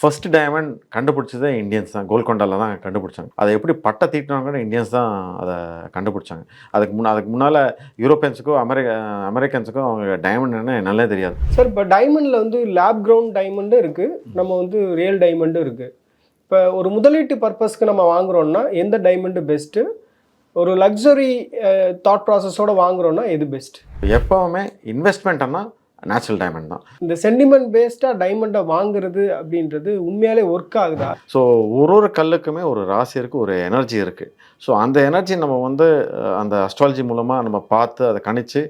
First diamond கண்டுபிடிச்சதே Indians தான். கோல்கொண்டாவில் தான் கண்டுபிடிச்சாங்க. அதை எப்படி பட்டை தீட்டினாங்க இந்தியன்ஸ் தான் அதை கண்டுபிடிச்சாங்க. அதுக்கு முன்ன அதுக்கு முன்னால் யூரோப்பியன்ஸுக்கோ அமெரிக்க அமெரிக்கன்ஸுக்கோ அவங்க டைமண்ட் என்ன நல்லா தெரியாது. சார் இப்போ டைமண்டில் வந்து லேப் கிரவுண்ட் டைமண்டும் இருக்குது நம்ம வந்து ரியல் டைமண்டும் இருக்குது இப்போ ஒரு முதலீட்டு பர்பஸ்க்கு நம்ம வாங்குறோம்னா எந்த டைமண்டு பெஸ்ட்டு ஒரு லக்ஸரி தாட் ப்ராசஸோட வாங்குறோம்னா எது பெஸ்ட் எப்போவுமே இன்வெஸ்ட்மெண்ட்னா நேச்சுரல் டைமண்ட் தான். இந்த சென்டிமெண்ட் பேஸ்டாக டைமண்டை வாங்குறது அப்படின்றது உண்மையாலே ஒர்க் ஆகுதா? ஸோ ஒரு ஒரு கல்லுக்குமே ஒரு ராசி இருக்குது ஒரு எனர்ஜி இருக்குது ஸோ அந்த எனர்ஜி நம்ம வந்து அந்த அஸ்ட்ராலஜி மூலமாக நம்ம பார்த்து அதை கணிச்சு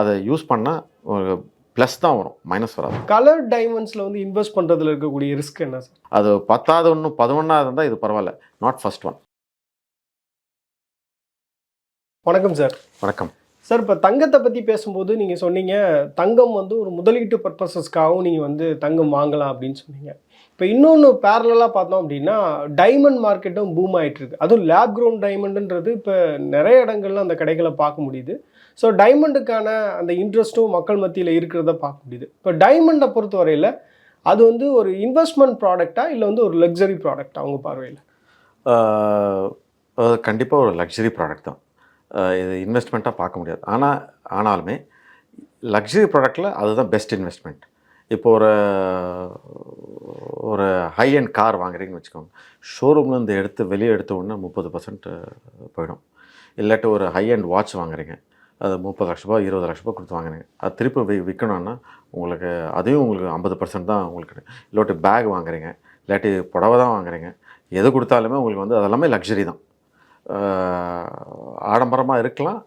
அதை யூஸ் பண்ணால் ஒரு ப்ளஸ் தான் வரும் மைனஸ் வராது. கலர் டைமண்ட்ஸில் வந்து இன்வெஸ்ட் பண்ணுறதுல இருக்கக்கூடிய ரிஸ்க் என்ன சார் அது பத்தாவது ஒன்று பதினொன்றாவது இருந்தால் இது பரவாயில்ல நாட் ஃபர்ஸ்ட் ஒன் வணக்கம் சார் வணக்கம். சார் இப்போ தங்கத்தை பற்றி பேசும்போது நீங்கள் சொன்னீங்க தங்கம் வந்து ஒரு முதலீட்டு பர்பஸஸ்க்காகவும் நீங்கள் வந்து தங்கம் வாங்கலாம் அப்படின்னு சொன்னீங்க. இப்போ இன்னொன்று பேரலாக பார்த்தோம் அப்படின்னா டைமண்ட் மார்க்கெட்டும் பூம் ஆகிட்டுருக்கு அதுவும் லேப் க்ரௌண்ட் டைமண்டுன்றது இப்போ நிறைய இடங்கள்ல அந்த கடைகளை பார்க்க முடியுது. ஸோ டைமண்டுக்கான அந்த இன்ட்ரெஸ்ட்டும் மக்கள் மத்தியில் இருக்கிறத பார்க்க முடியுது. இப்போ டைமண்டை பொறுத்தவரையில் அது வந்து ஒரு இன்வெஸ்ட்மெண்ட் ப்ராடக்டா இல்லை வந்து ஒரு லக்ஸரி ப்ராடக்டா அவங்க பார்வையில்? கண்டிப்பாக ஒரு லக்ஸரி ப்ராடக்ட் தான். இது இன்வெஸ்ட்மெண்ட்டாக பார்க்க முடியாது. ஆனால் ஆனாலுமே லக்ஸரி ப்ராடக்ட்டில் அதுதான் பெஸ்ட் இன்வெஸ்ட்மெண்ட் இப்போ ஒரு ஒரு ஹை அண்ட் கார் வாங்குறீங்கன்னு வச்சுக்கோங்க. ஷோரூம்லேருந்து எடுத்து வெளியே எடுத்த உடனே முப்பது பர்சன்ட் போயிடும். இல்லாட்டி ஒரு ஹை அண்ட் வாட்ச் வாங்குறீங்க. அது முப்பது லட்ச ரூபா இருபது லட்ச ரூபா கொடுத்து வாங்குறீங்க. அது திருப்பி வி விற்கணும்னா உங்களுக்கு அதையும் உங்களுக்கு ஐம்பது பர்சன்ட் தான் உங்களுக்கு இல்லாட்டி பேக் வாங்குறீங்க. இல்லாட்டி புடவை தான் வாங்குறீங்க. எது கொடுத்தாலுமே உங்களுக்கு வந்து அதெல்லாமே லக்ஸரி தான். ஆடம்பரமாக இருக்கலாம்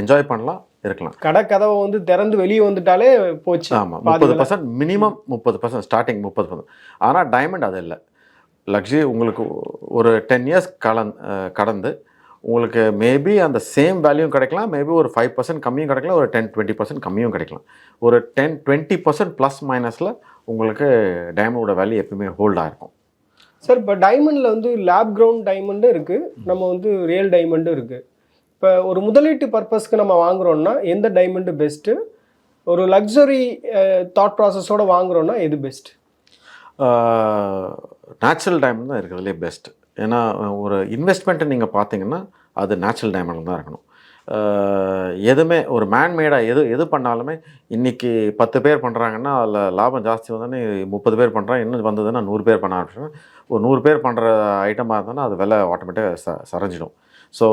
என்ஜாய் பண்ணலாம் இருக்கலாம். கடை கதவை வந்து திறந்து வெளியே வந்துட்டாலே போச்சு. ஆமாம் பாதி முப்பது. பர்சன்ட் மினிமம் முப்பது பர்சன்ட் ஸ்டார்டிங் முப்பது பர்சன்ட் ஆனால் டைமண்ட் அது இல்லை. லக்ஸரி உங்களுக்கு ஒரு டென் இயர்ஸ் கலந் கடந்து உங்களுக்கு மேபி அந்த சேம் வேல்யூ கிடைக்கலாம் மேபி ஒரு ஃபைவ் பர்சன்ட் கம்மியும் கிடைக்கலாம் ஒரு டென் டுவெண்ட்டி பர்சன்ட் கம்மியும் கிடைக்கலாம். ஒரு டென் டுவெண்ட்டி பர்சன்ட் ப்ளஸ் மைனஸில் உங்களுக்கு டைமண்டோட வேல்யூ எப்பவுமே ஹோல்டாக இருக்கும். சார் இப்போ டைமண்டில் வந்து லேப் கிரவுண்ட் டைமண்டும் இருக்குது நம்ம வந்து ரியல் டைமண்டும் இருக்குது இப்போ ஒரு முதலீட்டு பர்பஸ்க்கு நம்ம வாங்குகிறோன்னா எந்த டைமண்டு பெஸ்ட்டு ஒரு லக்ஸரி தாட் ப்ராசஸோடு வாங்குகிறோன்னா எது பெஸ்ட் நேச்சுரல் டைமண்ட் தான் இருக்கிறதுலே பெஸ்ட் ஏன்னா ஒரு இன்வெஸ்ட்மெண்ட்டை நீங்கள் பார்த்தீங்கன்னா அது நேச்சுரல் டைமண்ட் தான் இருக்கணும். எதுவுமே ஒரு மேன்மேடாக எது எது பண்ணாலுமே இன்றைக்கி பத்து பேர் பண்ணுறாங்கன்னா அதில் லாபம் ஜாஸ்தி வந்தோடனே முப்பது பேர் பண்ணுறாங்க இன்னும் வந்ததுன்னா நூறு பேர் பண்ண ஆரம்பிச்சோன்னா ஒரு நூறு பேர் பண்ணுற ஐட்டமாக இருந்தோன்னா அது விலை ஆட்டோமேட்டிக்காக ச சரைஞ்சிடும். ஸோ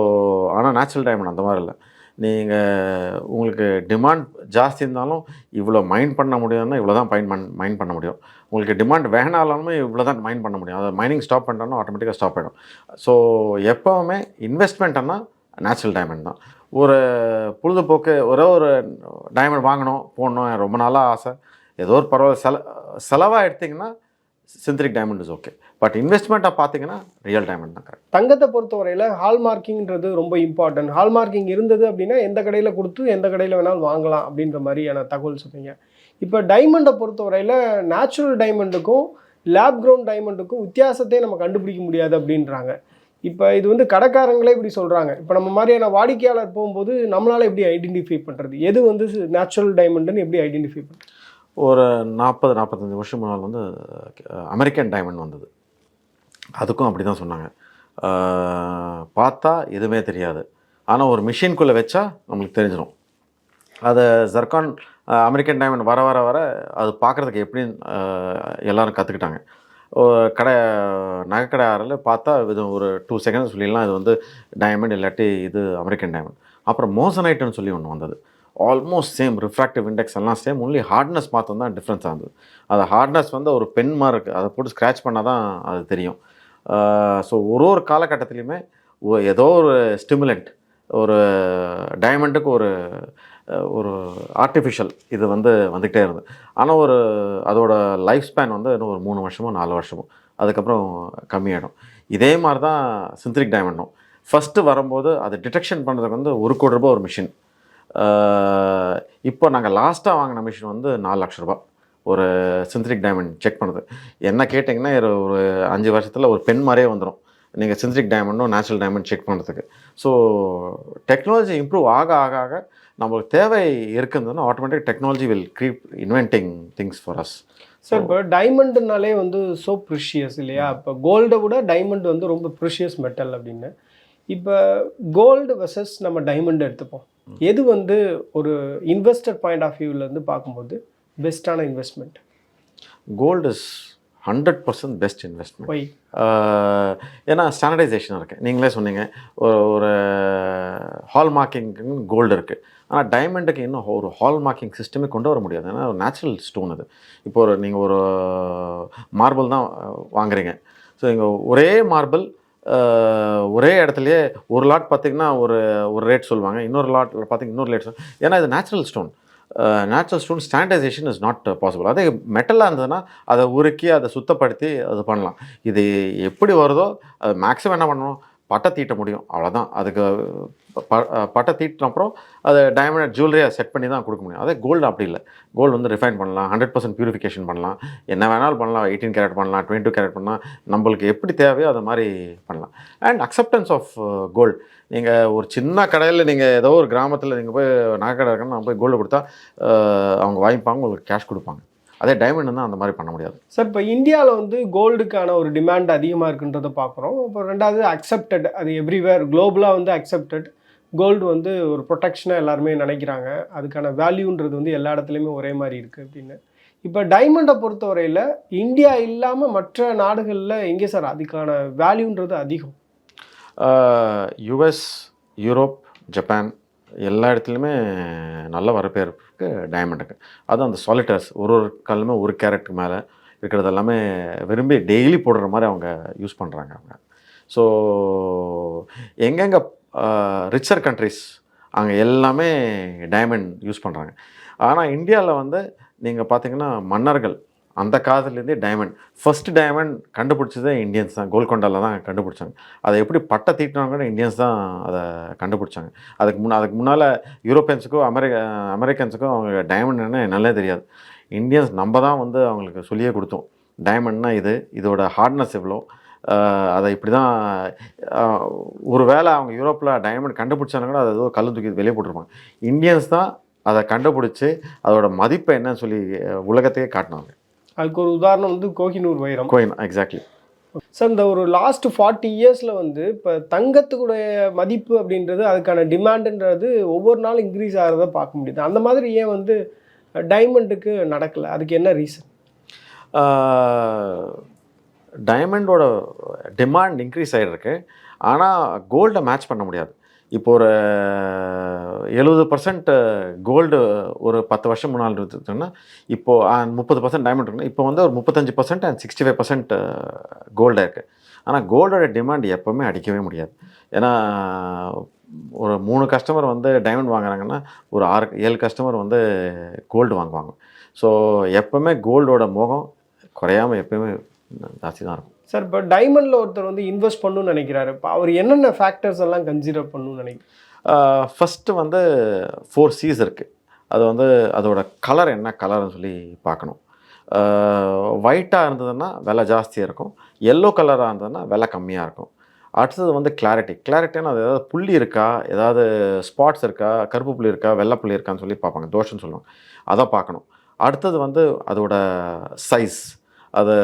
ஆனால் நேச்சுரல் டைமண்ட் அந்த மாதிரி இல்லை. நீங்கள் உங்களுக்கு டிமாண்ட் ஜாஸ்தி இருந்தாலும் இவ்வளோ மைண்ட் பண்ண முடியும்னா இவ்வளோ தான் பைன் பண் மைண்ட் பண்ண முடியும். உங்களுக்கு டிமாண்ட் வேணாலுமே இவ்வளோ தான் மைண்ட் பண்ண முடியும். அதை மைனிங் ஸ்டாப் பண்ணுறோன்னா ஆட்டோமேட்டிக்காக ஸ்டாப் ஆகிடும் ஸோ எப்போவுமே இன்வெஸ்ட்மெண்ட்னா நேச்சுரல் டைமண்ட் தான். ஒரு பொழுதுபோக்கு ஒரே ஒரு டைமண்ட் வாங்கணும் போடணும் எனக்கு ரொம்ப நாளாக ஆசை. ஏதோ ஒரு பரவாயில்ல செல செலவாக எடுத்திங்கன்னா synthetic diamond is okay but இன்வெஸ்ட்மெண்ட்டாக பார்த்தீங்கன்னா ரியல் டைமண்ட் தான் கரெக்ட் தங்கத்தை பொறுத்தவரையில் ஹால்மார்க்கிங்கிறது ரொம்ப இம்பார்ட்டன்ட் ஹால்மார்க்கிங் இருந்தது அப்படின்னா எந்த கடையில் கொடுத்து எந்த கடையில் வேணாலும் வாங்கலாம் அப்படின்ற மாதிரியான தகவல் சொன்னீங்க. இப்போ டைமண்டை பொறுத்தவரையில் நேச்சுரல் டைமண்டுக்கும் லேப் க்ரௌண்ட் டைமண்டுக்கும் வித்தியாசத்தையே நம்ம கண்டுபிடிக்க முடியாது அப்படின்றாங்க. இப்போ இது வந்து கடைக்காரங்களே இப்படி சொல்கிறாங்க இப்போ நம்ம மாதிரியான வாடிக்கையாளர் போகும்போது நம்மளால் எப்படி ஐடென்டிஃபை பண்ணுறது எது வந்து நேச்சுரல் டைமண்டுன்னு எப்படி ஐடென்டிஃபை பண்ணுறது ஒரு நாற்பது நாற்பத்தஞ்சு வருஷம் முன்னால் வந்து அமெரிக்கன் டைமண்ட் வந்தது. அதுக்கும் அப்படி தான் சொன்னாங்க பார்த்தா எதுவுமே தெரியாது. ஆனால் ஒரு மிஷின்குள்ளே வச்சா நம்மளுக்கு தெரிஞ்சிடும் அதை ஜர்கான் அமெரிக்கன் டைமண்ட் வர வர வர அது பார்க்குறதுக்கு எப்படி எல்லோரும் கற்றுக்கிட்டாங்க கடை நகைக்கடை ஆறில் பார்த்தா இது ஒரு டூ செகண்ட் சொல்லிடலாம். இது வந்து டைமண்ட் இல்லாட்டி இது அமெரிக்கன் டைமண்ட் அப்புறம் மோசனைட்டுன்னு சொல்லி ஒன்று வந்தது. ஆல்மோஸ்ட் சேம் ரிஃப்ராக்டிவ் இண்டெக்ஸ் எல்லாம் சேம் ஒன்லி ஹார்ட்னஸ் பார்த்தோம் தான் டிஃப்ரென்ஸ் ஆகுது அது ஹார்ட்னஸ் வந்து ஒரு பென் மாதிரி இருக்குது அதை போட்டு ஸ்க்ராச் பண்ணால் தான் அது தெரியும். ஸோ ஒரு ஒரு காலகட்டத்துலையுமே ஏதோ ஒரு ஸ்டிமுலண்ட் ஒரு டைமண்டுக்கு ஒரு ஒரு ஆர்டிஃபிஷியல் இது வந்து வந்துக்கிட்டே இருந்தது. ஆனால் ஒரு அதோட லைஃப் ஸ்பேன் வந்து இன்னும் ஒரு மூணு வருஷமோ நாலு வருஷமோ அதுக்கப்புறம் கம்மியாயிடும். இதே மாதிரி தான் சிந்தரிக் டைமண்டும் ஃபஸ்ட்டு வரும்போது அதை டிடெக்ஷன் பண்ணுறதுக்கு வந்து ஒரு கோடி ரூபாய் ஒரு மிஷின் இப்போ நாங்கள் லாஸ்ட்டாக வாங்கின மிஷின் வந்து நாலு லட்ச ரூபா ஒரு சிந்தரிக் டைமண்ட் செக் பண்ணுறது என்ன கேட்டிங்கன்னா ஒரு அஞ்சு வருஷத்தில் ஒரு பெண் மாதிரியே வந்துடும் நீங்கள் சிந்தரிக் டைமண்டும் நேச்சுரல் டைமண்ட் செக் பண்ணுறதுக்கு ஸோ டெக்னாலஜி இம்ப்ரூவ் ஆக ஆக ஆக நம்மளுக்கு தேவை இருக்குதுன்னா automatic technology will keep inventing things for us sir இப்போ டைமண்டுனாலே வந்து சோ ப்ரிஷியஸ் இல்லையா? இப்போ கோல்டை விட டைமண்ட் வந்து ரொம்ப ப்ரிஷியஸ் மெட்டல் அப்படின்னு. இப்போ கோல்டு வெர்சஸ் நம்ம டைமண்ட் எடுத்துப்போம். எது வந்து ஒரு இன்வெஸ்டர் பாயிண்ட் ஆஃப் வியூலேருந்து பார்க்கும்போது பெஸ்ட்டான investment gold is hundred percent best investment ஏன்னா ஸ்டாண்டர்டைசேஷன் இருக்குது நீங்களே சொன்னீங்க ஒரு ஒரு ஹால் மார்க்கிங்க்கு கோல்டு இருக்குது ஆனால் டைமண்டுக்கு இன்னும் ஒரு ஹால் மார்க்கிங் சிஸ்டமே கொண்டு வர முடியாது. ஏன்னா ஒரு நேச்சுரல் ஸ்டோன் அது. இப்போ ஒரு நீங்கள் ஒரு மார்பிள் தான் வாங்குறீங்க. ஸோ இங்கே ஒரே மார்பிள் ஒரே இடத்துலையே ஒரு லாட் பார்த்தீங்கன்னா ஒரு ஒரு ரேட் சொல்லுவாங்க. இன்னொரு லாட் பார்த்தீங்கன்னா இன்னொரு ரேட் சொல் ஏன்னா இது natural stone natural stone standardization is not possible அதே மெட்டலாக இருந்ததுன்னா அதை உருக்கி அதை சுத்தப்படுத்தி அது பண்ணலாம். இது எப்படி வருதோ அது மேக்ஸிமம் என்ன பண்ணணும்? பட்டை தீட்ட முடியும். அவ்வளோதான் அதுக்கு ப பட்டை தீட்டின அப்புறம் அதை டைமண்ட் ஜுவல்லரியாக செட் பண்ணி தான் கொடுக்க முடியும். அதே கோல்டு அப்படி இல்லை. கோல்டு வந்து ரிஃபைன் பண்ணலாம். ஹண்ட்ரட் பர்சன்ட் பியூரிஃபிகேஷன் பண்ணலாம். என்ன வேணாலும் பண்ணலாம். எயிட்டீன் கேரட் பண்ணலாம். டுவெண்ட்டி கேரட் பண்ணலாம். நம்மளுக்கு எப்படி தேவையோ அது மாதிரி பண்ணலாம். அண்ட் அக்செப்டன்ஸ் ஆஃப் கோல்டு நீங்கள் ஒரு சின்ன கடையில் நீங்கள் ஏதோ ஒரு கிராமத்தில் நீங்கள் போய் நகை இருக்குன்னு நான் போய் கோல்டு கொடுத்தா அவங்க வாங்கிப்பாங்க. உங்களுக்கு கேஷ் கொடுப்பாங்க. அதே டைமண்ட் தான் அந்த மாதிரி பண்ண முடியாது. சார் இப்போ இந்தியாவில் வந்து கோல்டுக்கான ஒரு டிமாண்ட் அதிகமாக இருக்குன்றதை பார்க்குறோம் இப்போ ரெண்டாவது அக்செப்டட் அது எவ்ரிவேர் குளோபலாக வந்து அக்செப்டட் கோல்டு வந்து ஒரு ப்ரொடெக்ஷனாக எல்லாருமே நினைக்கிறாங்க. அதுக்கான வேல்யூன்றது வந்து எல்லா இடத்துலையுமே ஒரே மாதிரி இருக்குது அப்படின்னு. இப்போ டைமண்டை பொறுத்தவரையில் இந்தியா இல்லாமல் மற்ற நாடுகளில் எங்கே சார் அதுக்கான வேல்யூன்றது அதிகம்? யுஎஸ் யூரோப் ஜப்பான் எல்லா இடத்துலையுமே நல்ல வரவேற்பு டைமண்டுக்கு அதுவும் அந்த சாலிட்டர்ஸ் ஒரு ஒரு காலுமே ஒரு கேரட்டுக்கு மேலே இருக்கிறது எல்லாமே விரும்பி டெய்லி போடுற மாதிரி அவங்க யூஸ் பண்ணுறாங்க அவங்க. ஸோ எங்கெங்கே ரிச்சர் கண்ட்ரிஸ் அங்கே எல்லாமே டைமண்ட் யூஸ் பண்ணுறாங்க ஆனால் இந்தியாவில் வந்து நீங்கள் பார்த்தீங்கன்னா மன்னர்கள் அந்த காலத்துலேருந்தே டைமண்ட் ஃபஸ்ட்டு டைமண்ட் கண்டுபிடிச்சதே இந்தியன்ஸ் தான். கோல்கொண்டாவில் தான் கண்டுபிடிச்சாங்க. அதை எப்படி பட்டை தீட்டினாங்க கூட இந்தியன்ஸ் தான் அதை கண்டுபிடிச்சாங்க. அதுக்கு முன் அதுக்கு முன்னால் யூரோப்பியன்ஸுக்கும் அமெரிக்க அமெரிக்கன்ஸுக்கும் அவங்க டைமண்ட் நல்லா தெரியாது. இந்தியன்ஸ் நம்ம தான் வந்து அவங்களுக்கு சொல்லியே கொடுத்தோம். டைமண்ட்னா இது இதோட ஹார்ட்னஸ் எவ்வளோ? அதை இப்படி தான் ஒரு வேளை அவங்க யூரோப்பில் டைமண்ட் கண்டுபிடிச்சாங்க கூட அதை ஏதோ கல்லு தூக்கி வெளியே போட்டிருப்பாங்க. இந்தியன்ஸ் தான் அதை கண்டுபிடிச்சி அதோட மதிப்பை என்னன்னு சொல்லி உலகத்தையே காட்டினாங்க. அதுக்கு ஒரு உதாரணம் வந்து கோஹினூர் வைரம். கோயின் எக்ஸாக்ட்லி சார் இந்த ஒரு லாஸ்ட் ஃபார்ட்டி இயர்ஸில் வந்து இப்போ தங்கத்துக்குடைய மதிப்பு அப்படின்றது அதுக்கான டிமாண்டுன்றது ஒவ்வொரு நாளும் இன்க்ரீஸ் ஆகிறத பார்க்க முடியுது. அந்த மாதிரி ஏன் வந்து டைமண்டுக்கு நடக்கலை? அதுக்கு என்ன ரீசன் டைமண்டோட டிமாண்ட் இன்க்ரீஸ் ஆகிருக்கு ஆனால் கோல்டை மேட்ச் பண்ண முடியாது. இப்போ ஒரு எழுபது பர்சன்ட் கோல்டு ஒரு பத்து வருஷம் முன்னால் இருந்துச்சுன்னா இப்போது முப்பது பர்சன்ட் டைமண்ட் இருக்குன்னா இப்போ வந்து ஒரு முப்பத்தஞ்சு percent and sixty five percent கோல்டாக இருக்குது ஆனால் கோல்டோட டிமாண்ட் எப்போவுமே அடிக்கவே முடியாது. ஏன்னா ஒரு மூணு கஸ்டமர் வந்து டைமண்ட் வாங்குறாங்கன்னா ஒரு ஆறு ஏழு கஸ்டமர் வந்து கோல்டு வாங்குவாங்க. ஸோ எப்போவுமே கோல்டோட முகம் குறையாமல் எப்போயுமே ஜாஸ்தி தான் இருக்கும். சார் இப்போ டைமண்டில் ஒருத்தர் வந்து இன்வெஸ்ட் பண்ணணும்னு நினைக்கிறாரு. இப்போ அவர் என்னென்ன ஃபேக்டர்ஸ் எல்லாம் கன்சிடர் பண்ணணும்னு நினைக்கிறேன் ஃபஸ்ட்டு வந்து ஃபோர் சீஸ் இருக்குது அது வந்து அதோட கலர் என்ன கலர்னு சொல்லி பார்க்கணும். ஒயிட்டாக இருந்ததுன்னா விலை ஜாஸ்தியாக இருக்கும். எல்லோ கலராக இருந்ததுன்னா விலை கம்மியாக இருக்கும். அடுத்தது வந்து கிளாரிட்டி கிளாரிட்டினா அது ஏதாவது புள்ளி இருக்கா? ஏதாவது ஸ்பாட்ஸ் இருக்கா? கருப்பு புள்ளி இருக்கா? வெள்ளை புள்ளி இருக்கான்னு சொல்லி பார்ப்பாங்க. தோஷம்னு சொல்லுவாங்க. அதை பார்க்கணும். அடுத்தது வந்து அதோட சைஸ் அது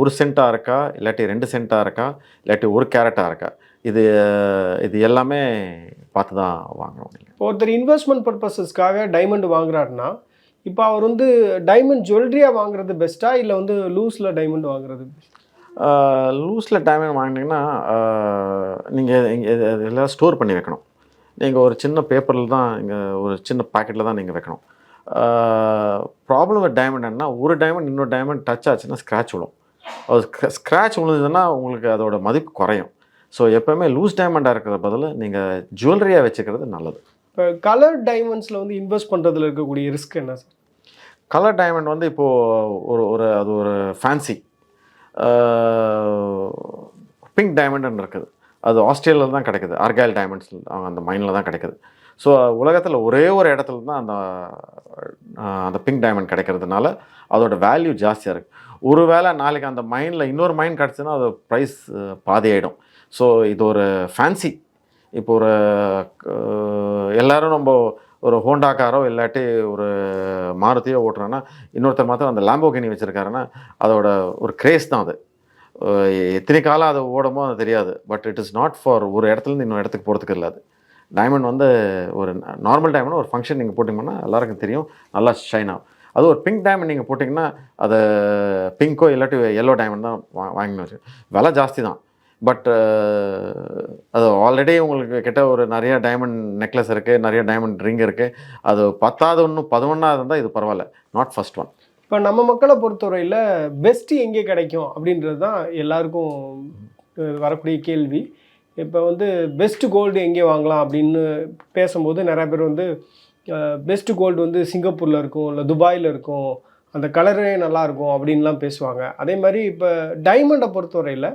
ஒரு சென்ட்டாக இருக்கா இல்லாட்டி ரெண்டு சென்ட்டாக இருக்கா இல்லாட்டி ஒரு கேரட்டாக இருக்கா? இது இது எல்லாமே பார்த்து தான் வாங்கணும். இப்போ ஒருத்தர் இன்வெஸ்ட்மெண்ட் பர்பஸஸ்க்காக டைமண்ட் வாங்குறாருன்னா இப்போ அவர் வந்து டைமண்ட் ஜுவல்லரியாக வாங்குறது பெஸ்ட்டா இல்லை வந்து லூஸில் டைமண்ட் வாங்குறது? லூஸில் டைமண்ட் வாங்கினீங்கன்னா நீங்கள் இங்கே எல்லாம் ஸ்டோர் பண்ணி வைக்கணும். நீங்கள் ஒரு சின்ன பேப்பரில் தான் இங்கே ஒரு சின்ன பாக்கெட்டில் தான் நீங்கள் வைக்கணும். ப்ராப்ளம் வித் டைமண்ட் என்ன ஒரு டைமண்ட் இன்னொரு டைமண்ட் டச் ஆச்சுன்னா ஸ்க்ராட்ச் விழும். அது ஸ்க்ராட்ச் விழுந்ததுன்னா உங்களுக்கு அதோட மதிப்பு குறையும். ஸோ எப்போவுமே லூஸ் டைமண்டாக இருக்கிற பதில் நீங்கள் ஜுவல்லரியாக வச்சுக்கிறது நல்லது. இப்போ கலர் டைமண்ட்ஸில் வந்து இன்வெஸ்ட் பண்ணுறதுல இருக்கக்கூடிய ரிஸ்க் என்ன சார் கலர் டைமண்ட் வந்து இப்போது ஒரு ஒரு அது ஒரு ஃபேன்சி பிங்க் டைமண்ட்னு இருக்குது. அது ஆஸ்திரேலியாவில் தான் கிடைக்குது. ஆர்காயில் டைமண்ட்ஸ் அவங்க அந்த மைனில் தான் கிடைக்குது. ஸோ உலகத்தில் ஒரே ஒரு இடத்துல தான் அந்த அந்த பிங்க் டைமண்ட் கிடைக்கிறதுனால அதோட வேல்யூ ஜாஸ்தியாக இருக்குது ஒரு வேளை நாளைக்கு அந்த மைனில் இன்னொரு மைன் கிடச்சுன்னா அது ப்ரைஸ் பாதி ஆகிடும் ஸோ இது ஒரு ஃபேன்சி இப்போ ஒரு எல்லோரும் நம்ம ஒரு ஹோண்டா காரோ இல்லாட்டி ஒரு மாருதியோ ஓட்டுறோன்னா இன்னொருத்தர் மாத்திரம் அந்த லாம்போகினி வச்சுருக்காருன்னா அதோட ஒரு கிரேஸ் தான் அது. எத்தனை காலம் அது ஓடமோ அது தெரியாது. But it is not for ஒரு இடத்துலேருந்து இன்னொரு இடத்துக்கு போகிறதுக்கு இல்லை அது டைமண்ட் வந்து ஒரு நார்மல் டைமண்ட் ஒரு ஃபங்க்ஷன் நீங்கள் போட்டிங்கன்னா எல்லாருக்கும் தெரியும். நல்லா ஷைன் ஆகும். அது ஒரு பிங்க் டைமண்ட் நீங்கள் போட்டிங்கன்னா அது பிங்க்கோ இல்லாட்டி எல்லோ டைமண்ட் தான் வா வாங்கினு வச்சு. விலை ஜாஸ்தி தான். பட் அது ஆல்ரெடி உங்களுக்கு கிட்ட ஒரு நிறைய டைமண்ட் நெக்லஸ் இருக்குது நிறைய டைமண்ட் ரிங் இருக்குது அது பத்தாவது ஒன்று பதினொன்றாவது இருந்தால் இது பரவாயில்ல. நாட் ஃபஸ்ட் ஒன் இப்போ நம்ம மக்களை பொறுத்தவரையில் பெஸ்ட்டு எங்கே கிடைக்கும் அப்படின்றது தான் எல்லாருக்கும் வரக்கூடிய கேள்வி. இப்போ வந்து பெஸ்ட்டு கோல்டு எங்கே வாங்கலாம் அப்படின்னு பேசும்போது நிறையா பேர் வந்து பெஸ்ட்டு கோல்டு வந்து சிங்கப்பூரில் இருக்கும் இல்லை துபாயில் இருக்கும் அந்த கலரே நல்லாயிருக்கும் அப்படின்லாம் பேசுவாங்க. அதே மாதிரி இப்போ டைமண்டை பொறுத்தவரையில்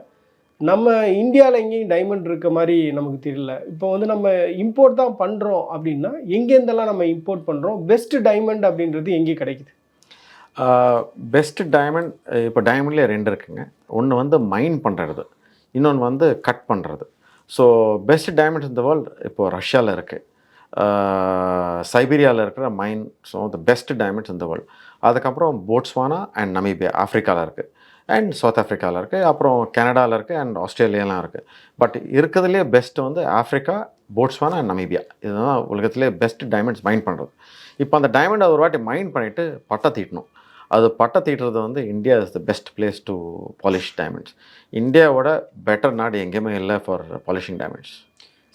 நம்ம இந்தியாவில் எங்கேயும் டைமண்ட் இருக்க மாதிரி நமக்கு தெரியல. இப்போ வந்து நம்ம இம்போர்ட் தான் பண்ணுறோம் அப்படின்னா எங்கேருந்தெல்லாம் நம்ம இம்போர்ட் பண்ணுறோம் பெஸ்ட்டு டைமண்ட் அப்படின்றது எங்கே கிடைக்குது? பெஸ்ட்டு டைமண்ட் இப்போ டைமண்ட்லேயே ரெண்டு இருக்குங்க. ஒன்று வந்து மைன் பண்ணுறது இன்னொன்று வந்து கட் பண்ணுறது ஸோ பெஸ்ட் டைமண்ட் இந்த வேர்ல்டு இப்போது ரஷ்யாவில் இருக்குது சைபீரியாவில் இருக்கிற mine so the best diamonds இந்த வேர்ல்டு அதுக்கப்புறம் போட்ஸ்வானா அண்ட் நமீபியா ஆஃப்ரிக்காவில் இருக்குது அண்ட் சவுத் ஆஃப்ரிக்காவில் இருக்குது அப்புறம் கனடாவில் இருக்குது அண்ட் ஆஸ்திரேலியாலாம் இருக்குது பட் இருக்கிறதுலே பெஸ்ட்டு வந்து ஆஃப்ரிக்கா போட்ஸ்வானா அண்ட் நமீபியா இதுதான் உலகத்திலே பெஸ்ட் டைமண்ட்ஸ் மைன் பண்ணுறது இப்போ அந்த டைமண்டை ஒரு வாட்டி மைன் பண்ணிவிட்டு பட்டை தீட்டணும். அது பட்டை தீட்டுறது வந்து India is the best place to polish diamonds இந்தியாவோட பெட்டர் நாடு எங்கேயுமே இல்லை ஃபார் பாலிஷிங் டைமண்ட்ஸ்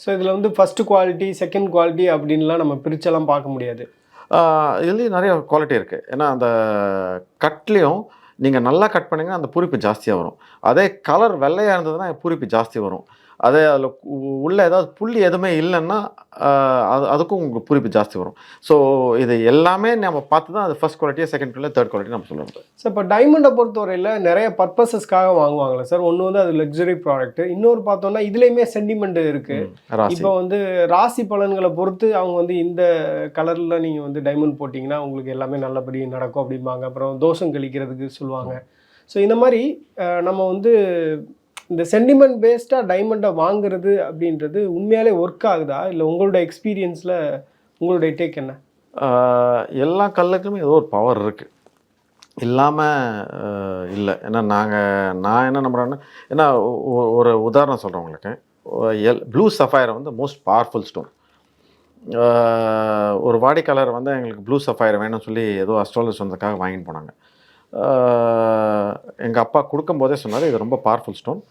ஸோ இதில் வந்து ஃபஸ்ட்டு குவாலிட்டி செகண்ட் குவாலிட்டி அப்படின்லாம் நம்ம பிரிச்செல்லாம் பார்க்க முடியாது. இதுலேயும் நிறைய குவாலிட்டி இருக்குது ஏன்னா அந்த கட்லேயும் நீங்கள் நல்லா கட் பண்ணீங்கன்னா அந்த பூரிப்பு ஜாஸ்தியாக வரும். அதே கலர் வெள்ளையாக இருந்ததுன்னா பூரிப்பு ஜாஸ்தி வரும். அதே அதில் உள்ள ஏதாவது புள்ளி எதுவுமே இல்லைன்னா அது அதுக்கும் உங்களுக்கு பூரிப்பு ஜாஸ்தி வரும். ஸோ இது எல்லாமே நம்ம பார்த்து தான் அது ஃபர்ஸ்ட் குவாலிட்டியாக செகண்ட் குவாலிட்டி தேர்ட் குவாலிட்டி நம்ம சொல்ல முடியும் சார் இப்போ டைமண்டை பொறுத்தவரையில் நிறைய பர்பஸஸ்க்காக வாங்குவாங்களே சார் ஒன்று வந்து அது லக்ஸரி ப்ராடக்ட் இன்னொரு பார்த்தோம்னா இதுலேயுமே சென்டிமெண்ட் இருக்குது இப்போ வந்து ராசி பலன்களை பொறுத்து அவங்க வந்து இந்த கலரில் நீங்கள் வந்து டைமண்ட் போட்டிங்கன்னா உங்களுக்கு எல்லாமே நல்லபடி நடக்கும் அப்படிம்பாங்க. அப்புறம் தோஷம் கழிக்கிறதுக்கு சொல்லுவாங்க. ஸோ இந்த மாதிரி நம்ம வந்து இந்த சென்டிமெண்ட் பேஸ்டாக டைமண்டை வாங்குறது அப்படின்றது உண்மையாலே ஒர்க் ஆகுதா? இல்லை உங்களோட எக்ஸ்பீரியன்ஸில் உங்களுடைய டேக் என்ன? எல்லா கல்லுக்குமே ஏதோ ஒரு பவர் இருக்குது இல்லாமல் இல்லை. ஏன்னா நாங்கள் நான் என்ன நம்புகிறேன்னா ஏன்னா ஒரு உதாரணம் சொல்கிறேன் உங்களுக்கு. எல் ப்ளூ சஃபயர் வந்து மோஸ்ட் பவர்ஃபுல் ஸ்டோன் ஒரு வாடிக்கையாளர் வந்து எங்களுக்கு ப்ளூ சஃபயர் வேணும்னு சொல்லி ஏதோ அஸ்ட்ராலஜி சொந்தக்காக வாங்கிட்டு போனாங்க. எங்கள் அப்பா கொடுக்கும்போதே சொன்னார் இது ரொம்ப பவர்ஃபுல் ஸ்டோன்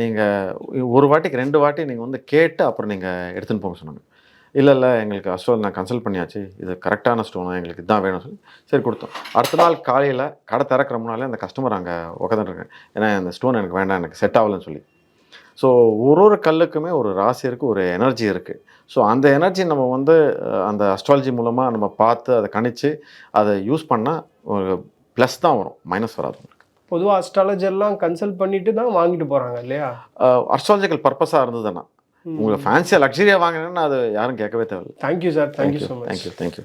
நீங்கள் ஒரு வாட்டிக்கு ரெண்டு வாட்டி நீங்கள் வந்து கேட்டு அப்புறம் நீங்கள் எடுத்துன்னு போங்க சொன்னாங்க. இல்லை இல்லை எங்களுக்கு அஸ்ட்ரோல் நான் கன்சல்ட் பண்ணியாச்சு. இது கரெக்டான ஸ்டோன் எங்களுக்கு இதுதான் வேணும் சொல்லி. சரி கொடுத்தோம். அடுத்த நாள் காலையில் கடை திறக்கிற முன்னாலே அந்த கஸ்டமர் அங்கே உட்காந்துருக்கேன் ஏன்னா அந்த ஸ்டோன் எனக்கு வேண்டாம் எனக்கு செட் ஆகலன்னு சொல்லி. ஸோ ஒரு ஒரு கல்லுக்குமே ஒரு ராசி இருக்குது ஒரு எனர்ஜி இருக்குது ஸோ அந்த எனர்ஜி நம்ம வந்து அந்த அஸ்ட்ராலஜி மூலமாக நம்ம பார்த்து அதை கணித்து அதை யூஸ் பண்ணால் ஒரு ப்ளஸ் தான் வரும் மைனஸ் வராது உங்களுக்கு. பொதுவாக அஸ்ட்ராலஜர்லாம் கன்சல்ட் பண்ணிட்டு தான் வாங்கிட்டு போகிறாங்க இல்லையா? அஸ்ட்ராலஜிக்கல் பர்பஸாக இருந்ததுன்னா. உங்களுக்கு ஃபேன்சியாக லக்ஸரியாக வாங்கினேன்னா அது யாரும் கேட்கவே தேவையில்லை. Thank you sir thank you so much thank you thank you